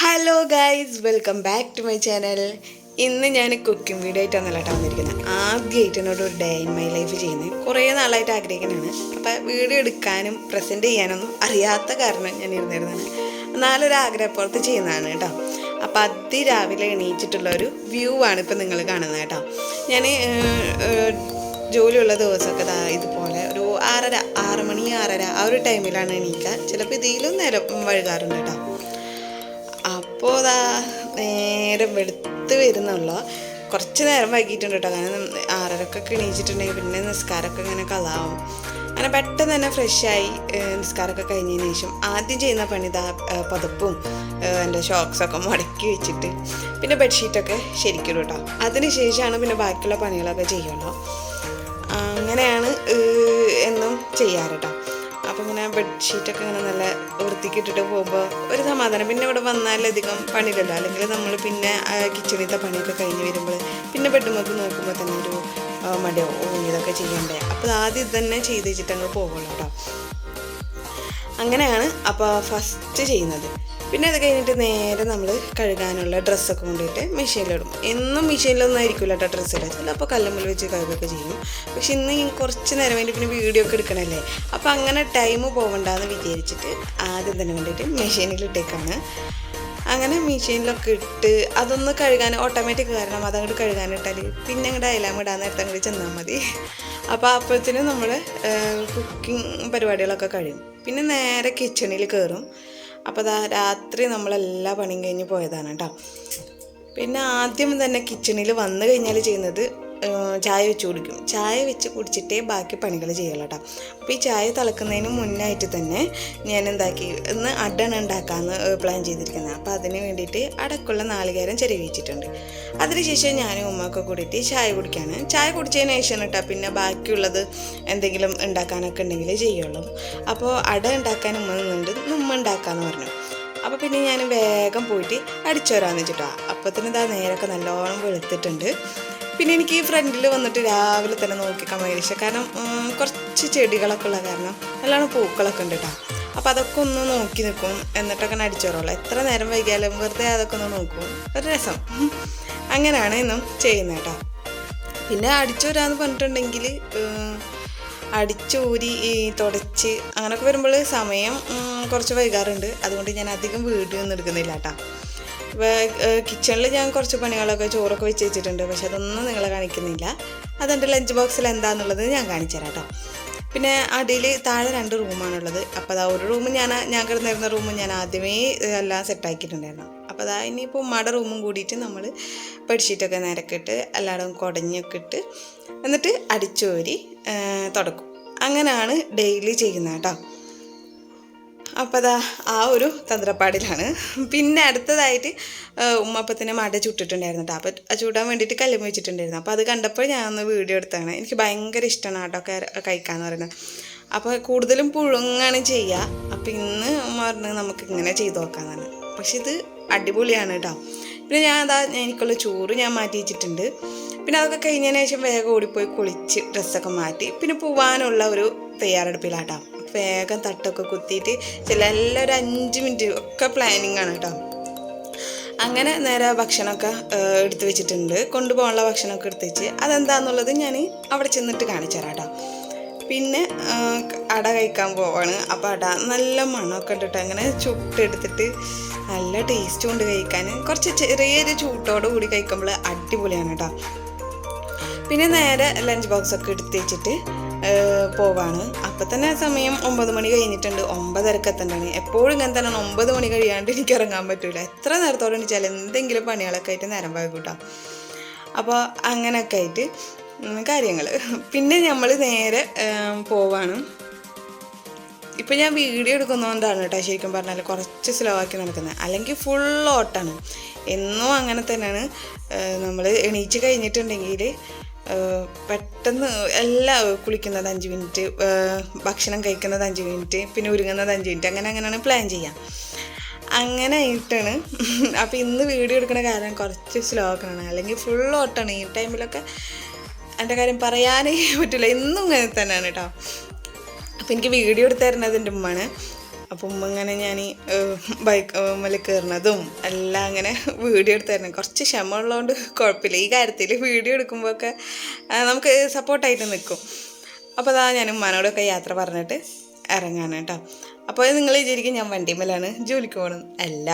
Hello guys welcome back to my channel ഇന്ന് ഞാൻ cooking video ആയിട്ടാണ് കേട്ടോ വന്നിരിക്കുന്നത് ആദ്യമായിട്ട് എന്നോട് ഒരു ഡേ ഇൻ മൈ ലൈഫ് ചെയ്യുന്നത്. കുറേ നാളായിട്ട് ആഗ്രഹിക്കുന്നതാണ്. അപ്പോൾ വീഡിയോ എടുക്കാനും പ്രസന്റ് ചെയ്യാനൊന്നും അറിയാത്ത കാരണം ഞാൻ ഇരുന്നിരുന്നതാണ്. എന്നാലൊരു ആഗ്രഹപ്പുറത്ത് ചെയ്യുന്നതാണ് കേട്ടോ. അപ്പോൾ അതിരാവിലെ എണീച്ചിട്ടുള്ള ഒരു വ്യൂ ആണ് ഇപ്പം നിങ്ങൾ കാണുന്നത് കേട്ടോ. ഞാൻ ജോലിയുള്ള ദിവസമൊക്കെ ദാ ഇതുപോലെ ഒരു ആറര ആറ് മണി ആറര ആ ഒരു ടൈമിലാണ് എണീക്കുക. ചിലപ്പോൾ ഇതിലും നേരം വഴുകാറുണ്ട് കേട്ടോ. അപ്പോൾ അതാ നേരെ വെളുത്ത് വരുന്നുള്ള. കുറച്ച് നേരം വൈകിട്ടുണ്ട് കേട്ടോ. കാരണം ആറരക്കൊക്കെ എണീച്ചിട്ടുണ്ടെങ്കിൽ പിന്നെ നിസ്കാരമൊക്കെ ഇങ്ങനെ കളാവും. അങ്ങനെ പെട്ടെന്ന് തന്നെ ഫ്രഷായി നിസ്കാരമൊക്കെ കഴിഞ്ഞതിന് ശേഷം ആദ്യം ചെയ്യുന്ന പണി ഇതാ പതപ്പും എന്റെ ഷോക്സൊക്കെ മടക്കി വെച്ചിട്ട് പിന്നെ ബെഡ്ഷീറ്റൊക്കെ ശരിക്കും കേട്ടോ. അതിന് ശേഷമാണ് പിന്നെ ബാക്കിയുള്ള പണികളൊക്കെ ചെയ്യുള്ളൂ. അങ്ങനെയാണ് എന്നും ചെയ്യാറ് കേട്ടോ. അപ്പോൾ ഇങ്ങനെ ബെഡ്ഷീറ്റൊക്കെ ഇങ്ങനെ നല്ല വൃത്തിക്ക് ഇട്ടിട്ട് പോകുമ്പോൾ ഒരു സമാധാനം. പിന്നെ ഇവിടെ വന്നാലധികം പണിയില്ലല്ലോ. അല്ലെങ്കിൽ നമ്മൾ പിന്നെ കിച്ചണിലത്തെ പണിയൊക്കെ കഴിഞ്ഞ് വരുമ്പോൾ പിന്നെ ബെഡ്മൊക്കെ നോക്കുമ്പോൾ തന്നെ ഒരു മടിയോ ഇതൊക്കെ ചെയ്യണ്ടേ. അപ്പോൾ ആദ്യം തന്നെ ചെയ്ത് വെച്ചിട്ട് അങ്ങ് പോകുള്ളൂ കേട്ടോ അങ്ങനെയാണ് അപ്പോൾ ഫസ്റ്റ് ചെയ്യുന്നത്. പിന്നെ അത് കഴിഞ്ഞിട്ട് നേരെ നമ്മൾ കഴുകാനുള്ള ഡ്രസ്സൊക്കെ കൊണ്ടിട്ട് മെഷീനിലിടും എന്നും മെഷീനിലൊന്നും ആയിരിക്കില്ല കേട്ടോ ഡ്രസ്സ് ഇടുക ചിലപ്പോൾ കല്ലമ്പിൽ വെച്ച് കഴുകുകയൊക്കെ ചെയ്യും. പക്ഷെ ഇന്ന് കുറച്ച് നേരം വേണ്ടി പിന്നെ വീഡിയോ ഒക്കെ എടുക്കണമല്ലേ അപ്പോൾ അങ്ങനെ ടൈം പോകണ്ടെന്ന് വിചാരിച്ചിട്ട് ആദ്യം തന്നെ വേണ്ടിയിട്ട് മെഷീനിലിട്ടേക്കാണ് അങ്ങനെ മെഷീനിലൊക്കെ ഇട്ട് അതൊന്ന് കഴുകാൻ ഓട്ടോമാറ്റിക് കാരണം അതങ്ങോട്ട് കഴുകാനിട്ടാൽ പിന്നെ അങ്ങോട്ട് അയലാൻ ഇടാൻ നേരത്തെ അങ്ങോട്ട് ചെന്നാൽ മതി. അപ്പോൾ അപ്പോഴത്തേനും നമ്മൾ കുക്കിംഗ് പരിപാടികളൊക്കെ കഴിയും. പിന്നെ നേരെ കിച്ചണിൽ കയറും അപ്പോൾ അതാ രാത്രി നമ്മളെല്ലാ പണിയും കഴിഞ്ഞ് പോയതാണ് കേട്ടോ പിന്നെ ആദ്യം തന്നെ കിച്ചണിൽ വന്നു കഴിഞ്ഞാൽ ചെയ്യുന്നത് ചായ വെച്ച് കുടിക്കും. ചായ വെച്ച് കുടിച്ചിട്ടേ ബാക്കി പണികൾ ചെയ്യുള്ളൂ കേട്ടോ അപ്പോൾ ഈ ചായ തിളക്കുന്നതിന് മുന്നായിട്ട് തന്നെ ഞാൻ എന്താക്കി ഇന്ന് അടണ് ഉണ്ടാക്കാമെന്ന് പ്ലാൻ ചെയ്തിരിക്കുന്നത് അപ്പോൾ അതിന് വേണ്ടിയിട്ട് അടക്കുള്ള നാളികേരം ചെറിയ വെച്ചിട്ടുണ്ട് അതിനുശേഷം ഞാനും ഉമ്മയൊക്കെ കൂടിയിട്ട് ചായ കുടിക്കാണ്. ചായ കുടിച്ചതിന് ശേഷം കേട്ടോ പിന്നെ ബാക്കിയുള്ളത് എന്തെങ്കിലും ഉണ്ടാക്കാനൊക്കെ ഉണ്ടെങ്കിൽ ചെയ്യുള്ളൂ. അപ്പോൾ അട ഉണ്ടാക്കാൻ ഉമ്മ നിന്നുണ്ട് ഉമ്മ ഉണ്ടാക്കാമെന്ന് പറഞ്ഞു. അപ്പോൾ പിന്നെ ഞാൻ വേഗം പോയിട്ട് അടിച്ചു വരാമെന്ന് വെച്ചിട്ടാ. അപ്പത്തിന് ഇതാ നേരൊക്കെ നല്ലോണം വെളുത്തിട്ടുണ്ട്. പിന്നെ എനിക്ക് ഈ ഫ്രണ്ടിൽ വന്നിട്ട് രാവിലെ തന്നെ നോക്കിക്കാൻ ഭയങ്കര ഇഷ്ടം. കാരണം കുറച്ച് ചെടികളൊക്കെ ഉള്ള കാരണം നല്ലോണം പൂക്കളൊക്കെ ഉണ്ട് കേട്ടോ അപ്പോൾ അതൊക്കെ ഒന്ന് നോക്കി നിൽക്കും എന്നിട്ടൊക്കെ ഒന്ന് എത്ര നേരം വൈകിയാലും വെറുതെ അതൊക്കെ ഒന്ന് നോക്കും. ഒരു രസം. അങ്ങനെയാണ് ഇന്നും ചെയ്യുന്നത് കേട്ടോ പിന്നെ അടിച്ചോരാന്ന് പറഞ്ഞിട്ടുണ്ടെങ്കിൽ അടിച്ചൂരി തുടച്ച് അങ്ങനെയൊക്കെ വരുമ്പോൾ സമയം കുറച്ച് വൈകാറുണ്ട്. അതുകൊണ്ട് ഞാൻ അധികം വീഡിയോ ഒന്നും എടുക്കുന്നില്ല കേട്ടോ കിച്ചണിൽ ഞാൻ കുറച്ച് പണികളൊക്കെ ചോറൊക്കെ വെച്ച് വെച്ചിട്ടുണ്ട്. പക്ഷെ അതൊന്നും നിങ്ങൾ കാണിക്കുന്നില്ല. അതെന്റെ ലഞ്ച് ബോക്സിൽ എന്താണെന്നുള്ളത് ഞാൻ കാണിച്ചു തരാം കേട്ടോ പിന്നെ അടിയിൽ താഴെ രണ്ട് റൂമാണുള്ളത്. അപ്പോൾ അതാ ഒരു റൂം ഞാൻ ഞാൻ കിടന്നിരുന്ന റൂം ഞാൻ ആദ്യമേ എല്ലാം സെറ്റാക്കിയിട്ടുണ്ടായിരുന്നു അപ്പോൾ അതാ ഇനിയിപ്പോൾ ഉമ്മയുടെ റൂമും കൂടിയിട്ട് നമ്മൾ ബെഡ്ഷീറ്റൊക്കെ നിരക്കിട്ട് എല്ലായിടവും കുടഞ്ഞൊക്കെ ഇട്ട് എന്നിട്ട് അടിച്ചോരി തുടക്കും. അങ്ങനെയാണ് ഡെയിലി ചെയ്യുന്നത് കേട്ടോ അപ്പോൾ അതാ ആ ഒരു തന്ത്രപ്പാടിലാണ്. പിന്നെ അടുത്തതായിട്ട് ഏഹ്, ഉമ്മ അപ്പത്തിനെ മട ചുട്ടിട്ടുണ്ടായിരുന്നു കേട്ടോ അപ്പോൾ ചുടാൻ വേണ്ടിയിട്ട് കല്ലുമ്മ വെച്ചിട്ടുണ്ടായിരുന്നു. അപ്പോൾ അത് കണ്ടപ്പോൾ ഞാൻ ഒന്ന് വീഡിയോ എടുത്താണ്. എനിക്ക് ഭയങ്കര ഇഷ്ടമാണ് ആട്ടൊക്കെ കഴിക്കാന്ന് പറയുന്നത്. അപ്പോൾ കൂടുതലും പുഴുങ്ങാണ് ചെയ്യുക അപ്പോൾ ഇന്ന് ഉമ്മ പറഞ്ഞു നമുക്ക് ഇങ്ങനെ ചെയ്ത് നോക്കാമെന്നാണ് പക്ഷെ ഇത് അടിപൊളിയാണ് കേട്ടോ പിന്നെ ഞാൻ അതാ എനിക്കുള്ള ചോറ് ഞാൻ മാറ്റി വെച്ചിട്ടുണ്ട്. പിന്നെ അതൊക്കെ കഴിഞ്ഞതിന് ശേഷം വേഗം ഓടിപ്പോയി കുളിച്ച് ഡ്രസ്സൊക്കെ മാറ്റി. പിന്നെ പോവാനുള്ള ഒരു തയ്യാറെടുപ്പിലാട്ടോ വേഗം തട്ടൊക്കെ കുത്തിയിട്ട് ചില എല്ലാം ഒരു അഞ്ച് മിനിറ്റ് ഒക്കെ പ്ലാനിങ് ആണ് കേട്ടോ അങ്ങനെ നേരെ ഭക്ഷണമൊക്കെ എടുത്തു വെച്ചിട്ടുണ്ട്. കൊണ്ടുപോകാനുള്ള ഭക്ഷണമൊക്കെ എടുത്ത് വെച്ച്. അതെന്താന്നുള്ളത് ഞാൻ അവിടെ ചെന്നിട്ട് കാണിച്ചു തരാം കേട്ടോ പിന്നെ അട കഴിക്കാൻ പോവാണ്. അപ്പോൾ അട നല്ല മണമൊക്കെ ഇട്ടിട്ട് അങ്ങനെ ചുട്ടെടുത്തിട്ട് നല്ല ടേസ്റ്റ് കൊണ്ട് കഴിക്കാൻ. കുറച്ച് ചെറിയൊരു ചൂട്ടോട് കൂടി കഴിക്കുമ്പോൾ അടിപൊളിയാണ് കേട്ടോ പിന്നെ നേരെ ലഞ്ച് ബോക്സ് ഒക്കെ എടുത്ത് വെച്ചിട്ട് പോവാണ്. അപ്പം തന്നെ സമയം ഒമ്പത് മണി കഴിഞ്ഞിട്ടുണ്ട്. ഒമ്പതരക്ക് എത്തണ്ടാണ്. എപ്പോഴും ഇങ്ങനെ തന്നെയാണ് ഒമ്പത് മണി കഴിയാണ്ട് എനിക്ക് ഇറങ്ങാൻ പറ്റില്ല എത്ര നേരത്തോടെ എണീച്ചാൽ എന്തെങ്കിലും പണികളൊക്കെ ആയിട്ട് നേരം വൈകൂട്ടാം. അപ്പോൾ അങ്ങനെയൊക്കെ ആയിട്ട് കാര്യങ്ങൾ പിന്നെ നമ്മൾ നേരെ പോവാണ്. ഇപ്പം ഞാൻ വീഡിയോ എടുക്കുന്നതുകൊണ്ടാണ് കേട്ടോ ശരിക്കും പറഞ്ഞാൽ കുറച്ച് സ്ലോ ആക്കി നടക്കുന്നത്. അല്ലെങ്കിൽ ഫുൾ ഓട്ടാണ് എന്നും അങ്ങനെ തന്നെയാണ്. നമ്മൾ എണീച്ച് കഴിഞ്ഞിട്ടുണ്ടെങ്കിൽ പെട്ടെന്ന് എല്ലാം കുളിക്കുന്നത് അഞ്ച് മിനിറ്റ് ഭക്ഷണം കഴിക്കുന്നത് അഞ്ച് മിനിറ്റ് പിന്നെ ഒരുങ്ങുന്നത് അഞ്ച് മിനിറ്റ് അങ്ങനെ അങ്ങനെയാണ് പ്ലാൻ ചെയ്യാം. അങ്ങനെ ആയിട്ടാണ്. അപ്പോൾ ഇന്ന് വീഡിയോ എടുക്കുന്ന കാര്യം കുറച്ച് സ്ലോ ആക്കണം അല്ലെങ്കിൽ ഫുൾ ഓട്ടാണ് ഈ ടൈമിലൊക്കെ എന്റെ കാര്യം പറയാനേ പറ്റില്ല ഇന്നും ഇങ്ങനെ തന്നെയാണ് കേട്ടോ അപ്പോൾ എനിക്ക് വീഡിയോ എടുത്തായിരുന്നതിന്റെ തരുന്നത് അപ്പം ഉമ്മ ഇങ്ങനെ ഞാൻ ബൈക്ക് മേലെ കയറുന്നതും എല്ലാം അങ്ങനെ വീഡിയോ എടുത്തായിരുന്നു. കുറച്ച് ക്ഷമ ഉള്ളതുകൊണ്ട് കുഴപ്പമില്ല. ഈ കാര്യത്തിൽ വീഡിയോ എടുക്കുമ്പോഴൊക്കെ നമുക്ക് സപ്പോർട്ടായിട്ട് നിൽക്കും. അപ്പോൾ അതാ ഞാൻ ഉമ്മാനോടൊക്കെ യാത്ര പറഞ്ഞിട്ട് ഇറങ്ങാണ് കേട്ടോ അപ്പോൾ നിങ്ങൾ വിചാരിക്കും ഞാൻ വണ്ടിമേലാണ് ജോലിക്ക് പോകണം. അല്ല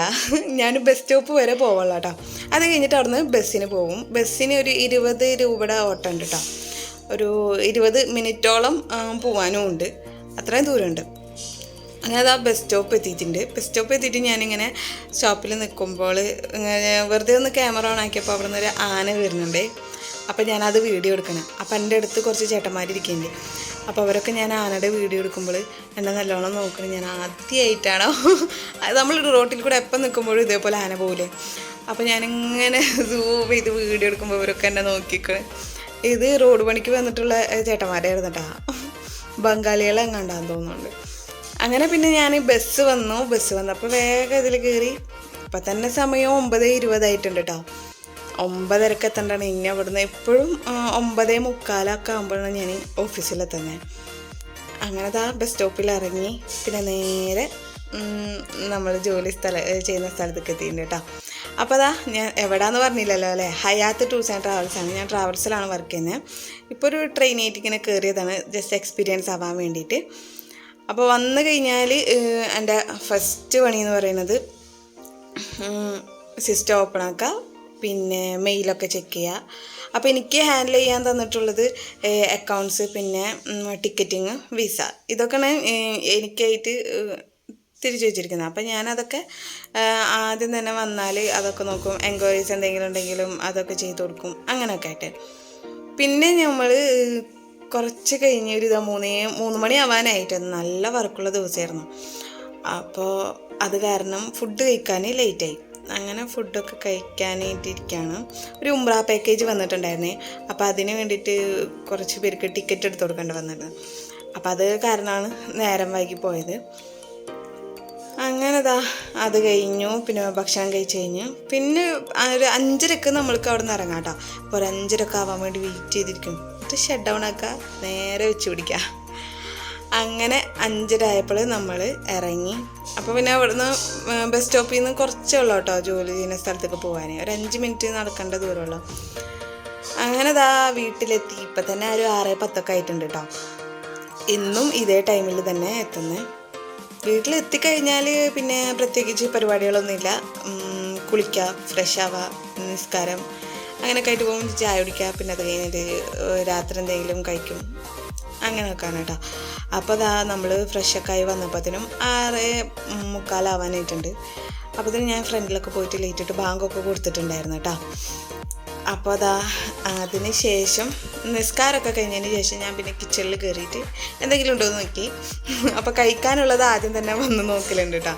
ഞാൻ ബസ് സ്റ്റോപ്പ് വരെ പോവുള്ളൂ കേട്ടോ അത് കഴിഞ്ഞിട്ട് അവിടുന്ന് ബസ്സിന് പോകും ബസ്സിന് ഒരു ഇരുപത് രൂപയുടെ ഓട്ടം ഉണ്ട് കേട്ടോ. ഒരു ഇരുപത് മിനിറ്റോളം പോവാനും ഉണ്ട്. അത്രയും ദൂരമുണ്ട്. അങ്ങനെ ആ ബസ് സ്റ്റോപ്പ് എത്തിയിട്ടുണ്ട്. ബസ് സ്റ്റോപ്പ് എത്തിയിട്ട് ഞാനിങ്ങനെ ഷോപ്പിൽ നിൽക്കുമ്പോൾ ഇങ്ങനെ വെറുതെ ഒന്ന് ക്യാമറ ഓൺ ആക്കിയപ്പോൾ അവിടെ നിന്ന് ഒരു ആന വരുന്നുണ്ട്. അപ്പോൾ ഞാനത് വീഡിയോ എടുക്കണം. അപ്പോൾ എന്റെ അടുത്ത് കുറച്ച് ചേട്ടന്മാരിരിക്കുന്നുണ്ട്. അപ്പോൾ അവരൊക്കെ ഞാൻ ആനയുടെ വീഡിയോ എടുക്കുമ്പോൾ എന്നെ നല്ലോണം നോക്കണം. ഞാൻ ആദ്യമായിട്ടാണോ നമ്മൾ റോട്ടിൽ കൂടെ എപ്പം നിൽക്കുമ്പോഴും ഇതേപോലെ ആന പോകില്ലേ അപ്പോൾ ഞാനിങ്ങനെ സൂം ചെയ്ത് വീഡിയോ എടുക്കുമ്പോൾ അവരൊക്കെ എന്നെ നോക്കിക്കണേ. ഇത് റോഡ് പണിക്ക് വന്നിട്ടുള്ള ചേട്ടന്മാരായിരുന്നു കേട്ടോ. ബംഗാളികളെങ്ങാണ്ടാന്ന് തോന്നുന്നുണ്ട്. അങ്ങനെ പിന്നെ ഞാൻ ബസ് വന്നു. ബസ് വന്നപ്പോൾ വേഗം ഇതിൽ കയറി ഇപ്പം തന്നെ സമയം ഒമ്പത് ഇരുപതായിട്ടുണ്ട് കേട്ടോ ഒമ്പതരക്ക് എത്തണ്ടാണ്. ഇനി അവിടുന്ന് എപ്പോഴും ഒമ്പതേ മുക്കാലൊക്കെ ആകുമ്പോഴാണ് ഞാൻ ഓഫീസിലെത്തുന്നത് അങ്ങനെ ദാ ബസ് സ്റ്റോപ്പിൽ ഇറങ്ങി പിന്നെ നേരെ നമ്മൾ ജോലി സ്ഥല ചെയ്യുന്ന സ്ഥലത്തേക്ക് എത്തിയിട്ടുണ്ട് കേട്ടോ അപ്പോൾ അതാ ഞാൻ എവിടാന്ന് പറഞ്ഞില്ലല്ലോ അല്ലേ? ഹയാത്ത് ടൂർസ് ആൻഡ് ട്രാവൽസ് ആണ്. ഞാൻ ട്രാവൽസിലാണ് വർക്ക് ചെയ്യുന്നത് ഇപ്പോൾ ഒരു ട്രെയിനായിട്ട് ഇങ്ങനെ കയറിയതാണ് ജസ്റ്റ് എക്സ്പീരിയൻസ് ആവാൻ വേണ്ടിയിട്ട്. അപ്പോൾ വന്നു കഴിഞ്ഞാൽ എന്റെ ഫസ്റ്റ് പണി എന്ന് പറയുന്നത് സിസ്റ്റം ഓപ്പൺ ആക്കുക പിന്നെ മെയിലൊക്കെ ചെക്ക് ചെയ്യുക അപ്പോൾ എനിക്ക് ഹാൻഡിൽ ചെയ്യാൻ തന്നിട്ടുള്ളത് അക്കൗണ്ട്സ് പിന്നെ ടിക്കറ്റിങ് വിസ ഇതൊക്കെയാണ് എനിക്കായിട്ട് തിരിച്ചു വെച്ചിരിക്കുന്നത് അപ്പം ഞാനതൊക്കെ ആദ്യം തന്നെ വന്നാൽ അതൊക്കെ നോക്കും. എൻക്വയറീസ് എന്തെങ്കിലും ഉണ്ടെങ്കിലും അതൊക്കെ ചെയ്തു കൊടുക്കും. അങ്ങനെയൊക്കെ ആയിട്ട്. പിന്നെ നമ്മൾ കുറച്ച് കഴിഞ്ഞ് ഒരു ഇതാ മൂന്നേ മൂന്ന് മണി ആവാനായിട്ട് നല്ല വർക്കുള്ള ദിവസമായിരുന്നു. അപ്പോൾ അത് കാരണം ഫുഡ് കഴിക്കാൻ ലേറ്റായി അങ്ങനെ ഫുഡൊക്കെ കഴിക്കാനായിട്ടിരിക്കുകയാണ് ഒരു ഉംറ പാക്കേജ് വന്നിട്ടുണ്ടായിരുന്നേ. അപ്പോൾ അതിന് വേണ്ടിയിട്ട് കുറച്ച് പേർക്ക് ടിക്കറ്റ് എടുത്ത് കൊടുക്കേണ്ടി വന്നിട്ടുണ്ട് അപ്പോൾ അത് കാരണമാണ് നേരം വൈകി പോയത്. അങ്ങനെ ദാ അത് കഴിഞ്ഞു. പിന്നെ ഭക്ഷണം കഴിച്ച് കഴിഞ്ഞു. പിന്നെ ഒരു അഞ്ചരക്ക് നമ്മൾക്ക് അവിടെ നിന്ന് ഇറങ്ങാം കേട്ടോ. അപ്പോൾ ഒരു അഞ്ചരക്ക് ആവാൻ വേണ്ടി വെയിറ്റ് ചെയ്തിരിക്കും എന്നിട്ട് ഷട്ട് ഡൗൺ ആക്കുക നേരെ വെച്ച് പിടിക്കുക അങ്ങനെ അഞ്ചര ആയപ്പോൾ നമ്മൾ ഇറങ്ങി അപ്പോൾ പിന്നെ അവിടുന്ന് ബസ് സ്റ്റോപ്പിൽ നിന്ന് കുറച്ചേ ഉള്ളൂ കേട്ടോ ജോലി ചെയ്യുന്ന സ്ഥലത്തേക്ക് പോകാൻ ഒരു അഞ്ച് മിനിറ്റ് നടക്കേണ്ട ദൂരമുള്ളൂ. അങ്ങനെ ദാ വീട്ടിലെത്തി. ഇപ്പം തന്നെ ഒരു ആറ് പത്തൊക്കെ ആയിട്ടുണ്ട് കേട്ടോ. ഇന്നും ഇതേ ടൈമിൽ തന്നെ എത്തുന്നത് വീട്ടിലെത്തിക്കഴിഞ്ഞാൽ പിന്നെ പ്രത്യേകിച്ച് പരിപാടികളൊന്നുമില്ല. കുളിക്കുക ഫ്രഷ് ആവുക നിസ്കാരം. അങ്ങനെയൊക്കെ ആയിട്ട് പോകുമ്പോൾ ചായ കുടിക്കുക പിന്നെ അത് കഴിഞ്ഞിട്ട് രാത്രി എന്തെങ്കിലും കഴിക്കും. അങ്ങനെയൊക്കെയാണ് കേട്ടോ. അപ്പോൾ അതാ നമ്മൾ ഫ്രഷൊക്കെ ആയി വന്നപ്പോഴത്തേനും ആറ് മുക്കാലാവാനായിട്ടുണ്ട് അപ്പോഴത്തേനും ഞാൻ ഫ്രണ്ടിലൊക്കെ പോയിട്ട് ലേറ്റിട്ട് ബാങ്കൊക്കെ കൊടുത്തിട്ടുണ്ടായിരുന്നു കേട്ടോ. അപ്പോൾ അതാ അതിന് ശേഷം നിസ്കാരമൊക്കെ കഴിഞ്ഞതിന് ശേഷം ഞാൻ പിന്നെ കിച്ചണിൽ കയറിയിട്ട് എന്തെങ്കിലും ഉണ്ടോ എന്ന് നോക്കി. അപ്പോൾ കഴിക്കാനുള്ളത് ആദ്യം തന്നെ വന്ന് നോക്കലുണ്ട് കേട്ടോ.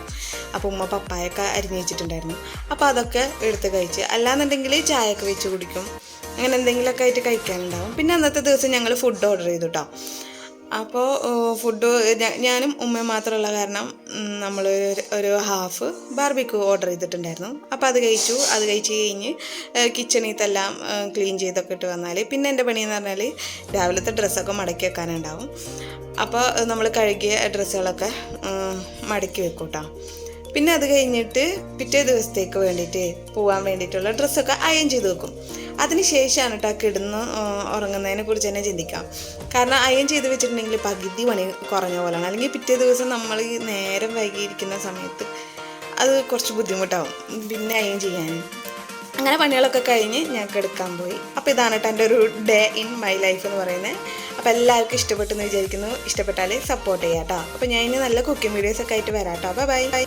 അപ്പോൾ ഉമ്മ പപ്പായൊക്കെ അരിഞ്ഞ് വെച്ചിട്ടുണ്ടായിരുന്നു. അപ്പോൾ അതൊക്കെ എടുത്ത് കഴിച്ച് അല്ലാന്നുണ്ടെങ്കിൽ ചായയൊക്കെ വെച്ച് കുടിക്കും. അങ്ങനെ എന്തെങ്കിലുമൊക്കെ ആയിട്ട് കഴിക്കാനുണ്ടാവും. പിന്നെ അന്നത്തെ ദിവസം ഞങ്ങൾ ഫുഡ് ഓർഡർ ചെയ്തു കേട്ടോ അപ്പോൾ ഫുഡ് ഞാനും ഉമ്മയും മാത്രമുള്ള കാരണം നമ്മൾ ഒരു ഹാഫ് ബാർബിക്യൂ ഓർഡർ ചെയ്തിട്ടുണ്ടായിരുന്നു. അപ്പോൾ അത് കഴിച്ചു. അത് കഴിച്ച് കഴിഞ്ഞ് കിച്ചണിത്തെല്ലാം ക്ലീൻ ചെയ്തൊക്കെ ഇട്ട് വന്നാൽ പിന്നെ എന്റെ പണി എന്ന് പറഞ്ഞാൽ രാവിലത്തെ ഡ്രസ്സൊക്കെ മടക്കി വെക്കാനുണ്ടാവും. അപ്പോൾ നമ്മൾ കഴുകിയ ഡ്രസ്സുകളൊക്കെ മടക്കി വെക്കും കേട്ടോ പിന്നെ അത് കഴിഞ്ഞിട്ട് പിറ്റേ ദിവസത്തേക്ക് വേണ്ടിയിട്ട് പോകാൻ വേണ്ടിയിട്ടുള്ള ഡ്രസ്സൊക്കെ അയൺ ചെയ്ത് വെക്കും. അതിന് ശേഷമാണ് കേട്ടോ കിടന്ന് ഉറങ്ങുന്നതിനെ കുറിച്ച് തന്നെ ചിന്തിക്കാം. കാരണം അയൺ ചെയ്ത് വെച്ചിട്ടുണ്ടെങ്കിൽ പകുതി പണി കുറഞ്ഞ പോലെയാണ് അല്ലെങ്കിൽ പിറ്റേ ദിവസം നമ്മൾ ഈ നേരം വൈകിയിരിക്കുന്ന സമയത്ത് അത് കുറച്ച് ബുദ്ധിമുട്ടാവും. പിന്നെ അയൺ ചെയ്യാൻ. അങ്ങനെ പണികളൊക്കെ കഴിഞ്ഞ് ഞാൻ കിടക്കാൻ പോയി. അപ്പോൾ ഇതാണ് കേട്ടോ എന്റെ ഒരു ഡേ ഇൻ മൈ ലൈഫ് എന്ന് പറയുന്നത്. അപ്പോൾ എല്ലാവർക്കും ഇഷ്ടപ്പെട്ടെന്ന് വിചാരിക്കുന്നു. ഇഷ്ടപ്പെട്ടാൽ സപ്പോർട്ട് ചെയ്യാം കേട്ടോ അപ്പോൾ ഞാൻ ഇനി നല്ല കുക്കിംഗ് വീഡിയോസൊക്കെ ആയിട്ട് വരാം കേട്ടോ ബൈ ബൈ.